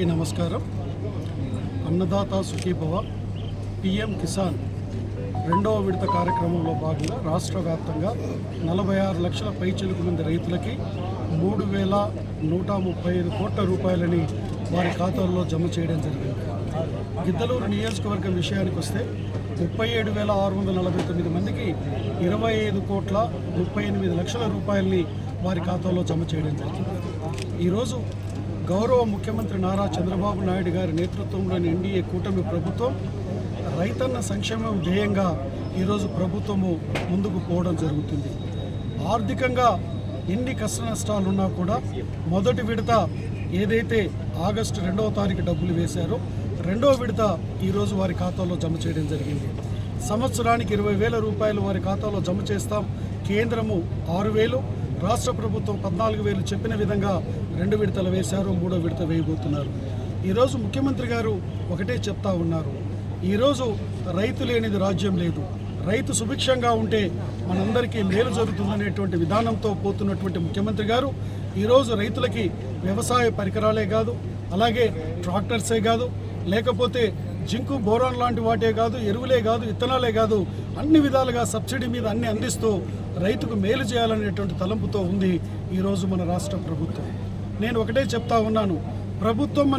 అందరికీ నమస్కారం. అన్నదాత సుఖీభవ పిఎం కిసాన్ రెండవ విడత కార్యక్రమంలో భాగంగా రాష్ట్ర వ్యాప్తంగా నలభై ఆరు లక్షల పైచిలుకు మంది రైతులకి మూడు వేల నూట ముప్పై ఐదు కోట్ల రూపాయలని వారి ఖాతాల్లో జమ చేయడం జరిగింది. గిద్దలూరు నియోజకవర్గం విషయానికి వస్తే ముప్పై ఏడు వేల ఆరు వందల నలభై తొమ్మిది మందికి ఇరవై ఐదు కోట్ల ముప్పై ఎనిమిది లక్షల రూపాయలని వారి ఖాతాలో జమ చేయడం జరిగింది. ఈరోజు గౌరవ ముఖ్యమంత్రి నారా చంద్రబాబు నాయుడు గారి నేతృత్వంలోని ఎన్డీఏ కూటమి ప్రభుత్వం రైతన్న సంక్షేమం ధ్యేయంగా ఈరోజు ప్రభుత్వము ముందుకు పోవడం జరుగుతుంది. ఆర్థికంగా ఎన్ని కష్ట నష్టాలున్నా కూడా మొదటి విడత ఏదైతే ఆగస్టు రెండవ తారీఖు డబ్బులు వేశారో రెండవ విడత ఈరోజు వారి ఖాతాలో జమ చేయడం జరిగింది. సంవత్సరానికి ఇరవై వేల రూపాయలు వారి ఖాతాలో జమ చేస్తాం కేంద్రము ఆరు వేలు రాష్ట్ర ప్రభుత్వం పద్నాలుగు వేలు చెప్పిన విధంగా రెండు విడతలు వేశారు మూడో విడత వేయబోతున్నారు. ఈరోజు ముఖ్యమంత్రి గారు ఒకటే చెప్తా ఉన్నారు. ఈరోజు రైతు లేనిది రాజ్యం లేదు. రైతు సుభిక్షంగా ఉంటే మనందరికీ మేలు జరుగుతుందనేటువంటి విధానంతో పోతున్నటువంటి ముఖ్యమంత్రి గారు ఈరోజు రైతులకి వ్యవసాయ పరికరాలే కాదు అలాగే ట్రాక్టర్సే కాదు లేకపోతే జింకు బోరాన్ లాంటి వాటే కాదు ఎరువులే కాదు విత్తనాలే కాదు అన్ని విధాలుగా సబ్సిడీ మీద అన్ని అందిస్తూ రైతుకు మేలు చేయాలనేటువంటి తలంపుతో ఉంది ఈరోజు మన రాష్ట్ర ప్రభుత్వం. నేను ఒకటే చెప్తా ఉన్నాను. ప్రభుత్వం మన